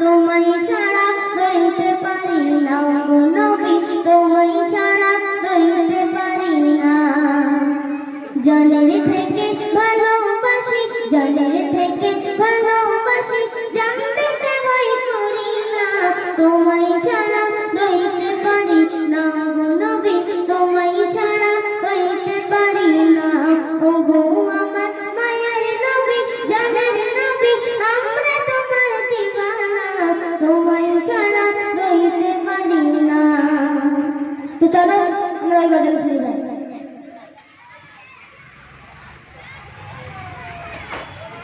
তোমায় ছাড়া রইতে পারি না গো নবী, তোমায় ছাড়া রইতে পারি না। জানের থেকে ভালোবাসি জানের চায় আমরা ওই গজলে ফিরে যাই।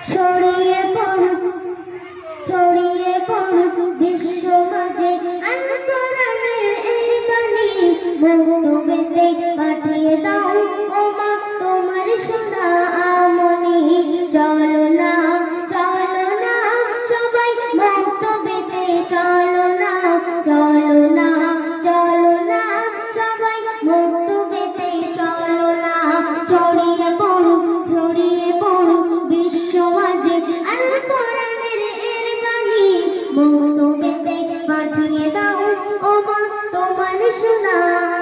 ছড়িয়ে পড়ুক ছড়িয়ে পড়ুক বিশ্ব মাঝে আন্তরানের এই বাণী মুগ্ধ 是吗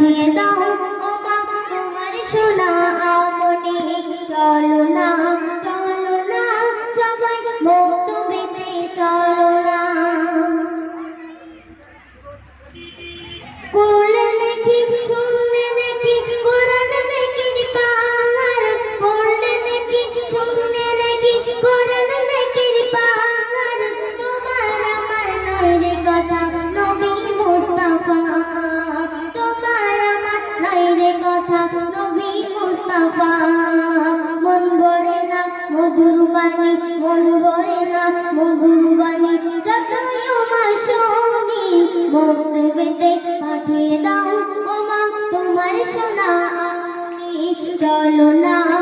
你道到。জাদু নবী মুস্তাফা। মন ভরে না মধুর বাণী, মন ভরে না মধুর বাণী। যতই ওমা শুনি মুক্ত পেতে পাঠিয়ে দাও। ওমা, তোমার শোনা আমি। চলো না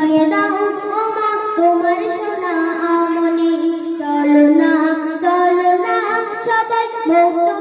বুঝাইয়া দাও ও মা তোমার সোনা আমনি। চলো না চলো না সবাই মুক্ত